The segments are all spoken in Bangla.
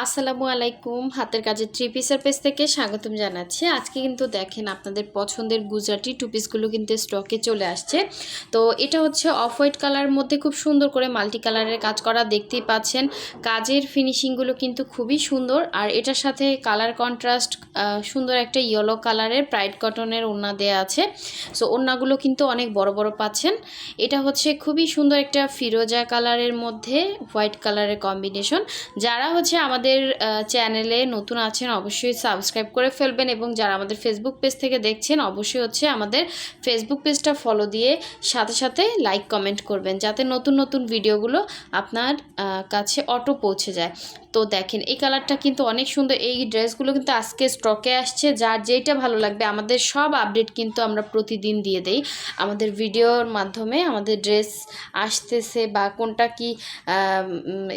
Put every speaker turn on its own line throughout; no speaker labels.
আসসালামু আলাইকুম। হাতের কাজের থ্রি পিসের পেজ থেকে স্বাগতম জানাচ্ছি। আজকে কিন্তু দেখেন আপনাদের পছন্দের গুজরাটি টু পিসগুলো কিন্তু স্টকে চলে আসছে। তো এটা হচ্ছে অফ হোয়াইট কালারের মধ্যে খুব সুন্দর করে মাল্টি কালারের কাজ করা দেখতেই পাচ্ছেন। কাজের ফিনিশিংগুলো কিন্তু খুবই সুন্দর। আর এটার সাথে কালার কন্ট্রাস্ট সুন্দর একটা ইয়েলো কালারের প্রাইড কটনের ওড়না দেওয়া আছে। সো ওড়নাগুলো কিন্তু অনেক বড় বড় পাচ্ছেন। এটা হচ্ছে খুবই সুন্দর একটা ফিরোজা কালারের মধ্যে হোয়াইট কালারের কম্বিনেশন যারা হচ্ছে আমাদের চ্যানেলে নতুন আছেন অবশ্যই সাবস্ক্রাইব করে ফেলবেন এবং যারা আমাদের ফেসবুক পেজ থেকে দেখছেন অবশ্যই হচ্ছে আমাদের ফেসবুক পেজটা ফলো দিয়ে সাথে সাথে লাইক কমেন্ট করবেন যাতে নতুন নতুন ভিডিওগুলো আপনার কাছে অটো পৌঁছে যায়। তো দেখেন, এই কালারটা কিন্তু অনেক সুন্দর। এই ড্রেসগুলো কিন্তু আজকে স্টকে আসছে। যার যেটা ভালো লাগবে, আমাদের সব আপডেট কিন্তু আমরা প্রতিদিন দিয়ে দেই। আমাদের ভিডিওর মাধ্যমে আমাদের ড্রেস আসতেছে বা কোনটা কি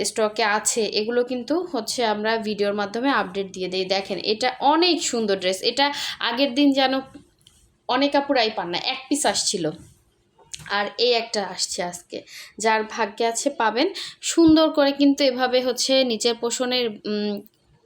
স্টকে আছে, এগুলো কিন্তু হচ্ছে আমরা ভিডিওর মাধ্যমে আপডেট দিয়ে দিই। দেখেন, এটা অনেক সুন্দর ড্রেস এটা আগের দিন যেন অনেক কাপড়াই পান না, এক পিস আসছিল। আর এই একটা আসছে আজকে। যার ভাগ্যে আছে পাবেন। সুন্দর করে কিন্তু এভাবে হচ্ছে নিচের পোষণের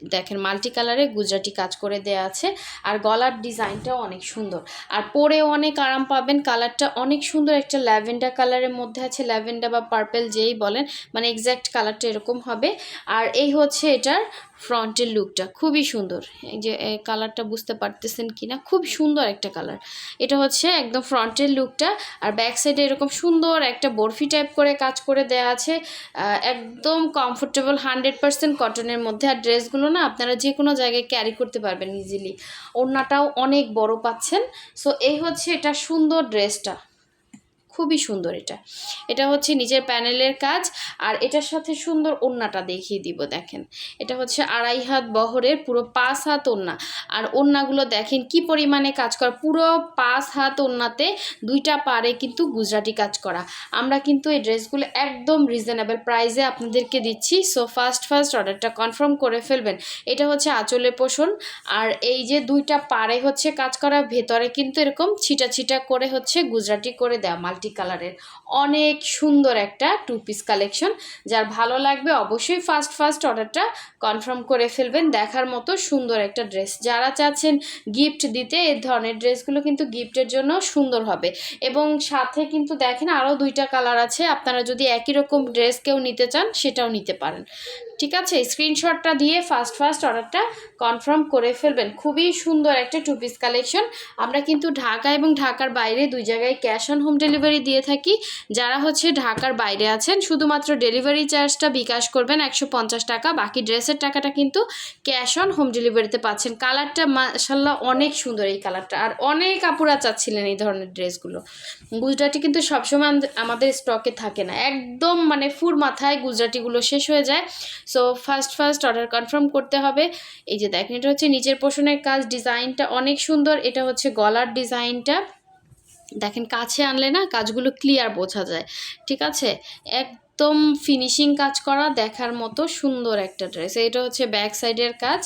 দেখেন মাল্টি কালারে গুজরাটি কাজ করে দেয়া আছে। আর গলার ডিজাইনটাও অনেক সুন্দর। আর পরেও অনেক আরাম পাবেন, কালারটা অনেক সুন্দর একটা ল্যাভেন্ডার কালারের মধ্যে আছে, ল্যাভেন্ডার বা পার্পেল যেই বলেন মানে এক্স্যাক্ট কালারটা এরকম হবে। আর এই হচ্ছে এটার ফ্রন্টের লুকটা, খুবই সুন্দর। এই যে কালারটা বুঝতে পারতেছেন কি না খুব সুন্দর একটা কালার। এটা হচ্ছে একদম ফ্রন্টের লুকটা। আর ব্যাক সাইডে এরকম সুন্দর একটা বরফি টাইপ করে কাজ করে দেয়া আছে। একদম কমফোর্টেবল হান্ড্রেড পার্সেন্ট কটনের মধ্যে। আর ড্রেসগুলো না আপনারা যে কোনো জায়গায় ক্যারি করতে পারবেন ইজিলি ওড়নাটাও অনেক বড় পাচ্ছেন। সো এই হচ্ছে এটা সুন্দর ড্রেসটা খুবই সুন্দর এটা। এটা হচ্ছে নিজের প্যানেলের কাজ, আর এটার সাথে সুন্দর ওড়নাটা দেখিয়ে দিব, দেখেন। এটা হচ্ছে আড়াই হাত বহরের, পুরো পাঁচ হাত ওড়না। আর ওড়নাগুলো দেখেন কি পরিমাণে কাজ করা। পুরো পাঁচ হাত ওড়নাতে দুইটা পারে কিন্তু গুজরাটি কাজ করা। আমরা কিন্তু এই ড্রেসগুলো একদম রিজনেবল প্রাইসে আপনাদেরকে দিচ্ছি। সো ফার্স্ট ফার্স্ট অর্ডারটা কনফার্ম করে ফেলবেন। এটা হচ্ছে আঁচলে পোষণ। আর এই যে দুইটা পারে হচ্ছে কাজ করা, ভেতরে কিন্তু এরকম ছিটা ছিটা করে হচ্ছে গুজরাটি করে দেওয়া মাল্টি কালারের অনেক সুন্দর একটা টু পিস কালেকশন যার ভালো লাগবে অবশ্যই ফার্স্ট ফার্স্ট অর্ডারটা কনফার্ম করে ফেলবেন, দেখার মতো সুন্দর একটা ড্রেস যারা চাচ্ছেন গিফট দিতে এই ধরনের ড্রেসগুলো কিন্তু গিফটের জন্য সুন্দর হবে। এবং সাথে কিন্তু দেখেন আরও দুইটা কালার আছে, আপনারা যদি একই রকম ড্রেস কেউ নিতে চান, সেটাও নিতে পারেন। ঠিক আছে? স্ক্রিনশটটা দিয়ে ফার্স্ট ফার্স্ট অর্ডারটা কনফার্ম করে ফেলবেন। খুবই সুন্দর একটা টু পিস কালেকশন আমরা কিন্তু ঢাকা এবং ঢাকার বাইরে দুই জায়গায় ক্যাশ অন হোম ডেলিভারি দিয়ে থাকি। যারা হচ্ছে ঢাকার বাইরে আছেন, শুধুমাত্র ডেলিভারি চার্জটা বিকাশ করবেন একশো পঞ্চাশ টাকা, বাকি ড্রেসের টাকাটা কিন্তু ক্যাশ অন হোম ডেলিভারিতে পাচ্ছেন। কালারটা মাসাল্লাহ অনেক সুন্দর এই কালারটা। আর অনেক আপুরা চাচ্ছিলেন এই ধরনের ড্রেসগুলো গুজরাটি কিন্তু সবসময় আমাদের- আমাদের স্টকে থাকে না। একদম মানে ফুর মাথায় গুজরাটিগুলো শেষ হয়ে যায়। So first first order confirm করতে হবে। এই যে দেখেন, এটা হচ্ছে নিচের পোষণের কাজ, ডিজাইনটা অনেক সুন্দর। এটা হচ্ছে গলার ডিজাইনটা। দেখেন, কাছে আনলে না কাজগুলো ক্লিয়ার বোঝা যায়। ঠিক আছে? একদম ফিনিশিং কাজ করা, দেখার মতো সুন্দর একটা ড্রেস এটা হচ্ছে ব্যাক সাইডের কাজ।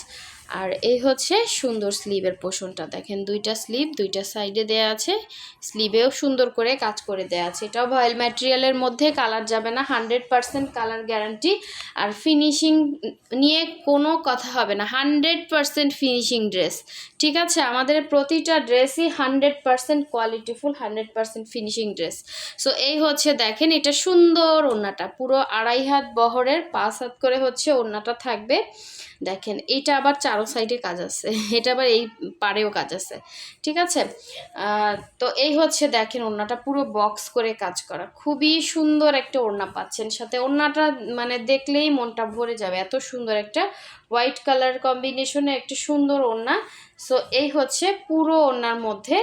আর এই হচ্ছে সুন্দর স্লিভের পোষণটা। দেখেন দুইটা স্লিভ, দুইটা সাইডে দেয়া আছে। স্লিভেও সুন্দর করে কাজ করে দেয়া আছে। এটাও ভয়েল ম্যাটেরিয়ালের মধ্যে কালার যাবে না, হান্ড্রেড পারসেন্ট কালার গ্যারান্টি। আর ফিনিশিং নিয়ে কোনো কথা হবে না, হান্ড্রেড পারসেন্ট ফিনিশিং ড্রেস। ঠিক আছে? আমাদের প্রতিটা ড্রেসই hundred percent qualityful, hundred percent finishing dress. So এই হচ্ছে দেখেন, এটা সুন্দর ওড়নাটা। পুরো আড়াই হাত বহরের, পাঁচ হাত করে হচ্ছে ওড়নাটা থাকবে। দেখেন, এটা আবার চারো সাইডে কাজ আছে। এটা আবার এই পাড়েও কাজ আছে। ঠিক আছে? তো এই হচ্ছে দেখেন ওড়নাটা পুরো বক্স করে কাজ করা। খুবই সুন্দর একটা ওড়না পাচ্ছেন। সাথে ওড়নাটা মানে দেখলেই মনটা ভরে যাবে। এত সুন্দর একটা হোয়াইট কালার কম্বিনেশনে একটা সুন্দর ওড়না। সো এই হচ্ছে পুরো ওড়নার মধ্যে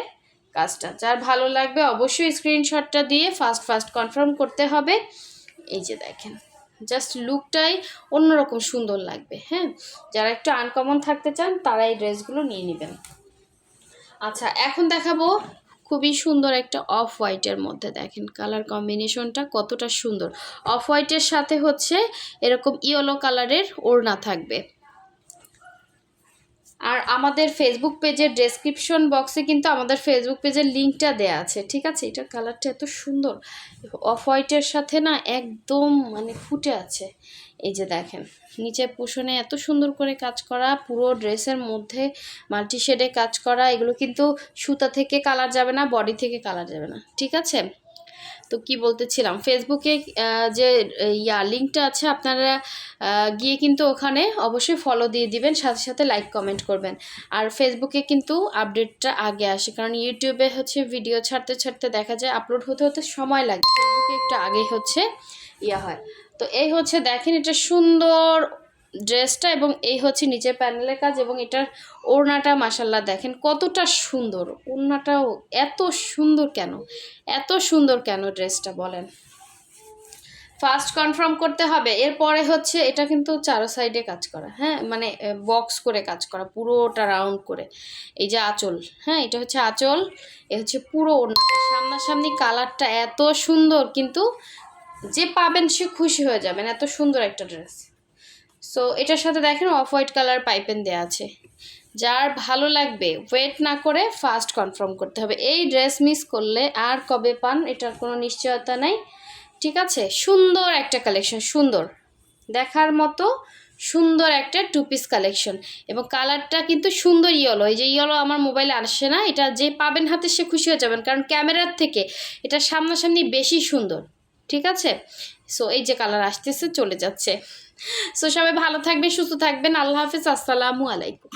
কাজটা। যার ভালো লাগবে অবশ্যই স্ক্রিনশটটা দিয়ে ফার্স্ট ফার্স্ট কনফার্ম করতে হবে। এই যে দেখেন। জাস্ট লুকটাই অন্যরকম সুন্দর লাগবে হ্যাঁ? যারা একটু আনকমন থাকতে চান, তারা এই ড্রেসগুলো নিয়ে নেবেন। আচ্ছা এখন দেখাবো খুবই সুন্দর একটা অফ হোয়াইটের মধ্যে, দেখেন কালার কম্বিনেশনটা কতটা সুন্দর। অফ হোয়াইটের সাথে হচ্ছে এরকম ইয়েলো কালারের ওড়না থাকবে। আর আমাদের ফেসবুক পেজের ডেসক্রিপশন বক্সে কিন্তু আমাদের ফেসবুক পেজের লিঙ্কটা দেয়া আছে, ঠিক আছে? এটার কালারটা এত সুন্দর। অফ হোয়াইটের সাথে না একদম মানে ফুটে আছে। এই যে দেখেন নিচে পোষণে এত সুন্দর করে কাজ করা, পুরো ড্রেসের মধ্যে মাল্টি শেডে কাজ করা, এগুলো কিন্তু সুতা থেকে কালার যাবে না বডি থেকে কালার যাবে না, ঠিক আছে? তো কি বলতেছিলাম? ফেসবুকে যে ইয়া, লিঙ্কটা আছে, আপনারা গিয়ে কিন্তু ওখানে অবশ্যই ফলো দিয়ে দিবেন, সাথে সাথে লাইক কমেন্ট করবেন। আর ফেসবুকে কিন্তু আপডেটটা আগে আসে, কারণ ইউটিউবে হচ্ছে ভিডিও ছাড়তে ছাড়তে দেখা যায় আপলোড হতে হতে সময় লাগে। ফেসবুকে একটু আগে হচ্ছে, ইয়া হয়। তো এই হচ্ছে, দেখেন, এটা সুন্দর ড্রেসটা এবং এই হচ্ছে নিচের প্যানেলের কাজ এবং এটার ওড়নাটা মাসাল্লাহ দেখেন কতটা সুন্দর। ওড়নাটাও এত সুন্দর কেন? এত সুন্দর কেন ড্রেসটা বলেন? ফার্স্ট কনফার্ম করতে হবে, এরপরে হচ্ছে এটা কিন্তু চারো সাইডে কাজ করা হ্যাঁ? মানে বক্স করে কাজ করা, পুরোটা রাউন্ড করে। এই যে আঁচল হ্যাঁ? এটা হচ্ছে আঁচল, এ হচ্ছে পুরো ওড়নাটা। সামনাসামনি কালারটা এত সুন্দর, কিন্তু যে পাবেন সে খুশি হয়ে যাবেন, এত সুন্দর একটা ড্রেস সো এটার সাথে দেখেন অফ হোয়াইট কালার পাইপেন দেওয়া আছে। যার ভালো লাগবে ওয়েট না করে ফার্স্ট কনফার্ম করতে হবে। এই ড্রেস মিস করলে আর কবে পান, এটার কোনো নিশ্চয়তা নাই। ঠিক আছে? সুন্দর একটা কালেকশন সুন্দর। দেখার মতো সুন্দর একটা টু পিস কালেকশন এবং কালারটা কিন্তু সুন্দর ইয়েলো এই যে ইয়েলো আমার মোবাইলে আসে না, এটা যে পাবেন হাতে সে খুশি হয়ে যাবেন। কারণ ক্যামেরার থেকে এটা সামনাসামনি বেশি সুন্দর। ঠিক আছে? সো এই যে কালার আসতেছে, চলে যাচ্ছে। সো সবাই ভালো থাকবে সুস্থ থাকবেন। আল্লাহ হাফিজ, আসসালামু আলাইকুম।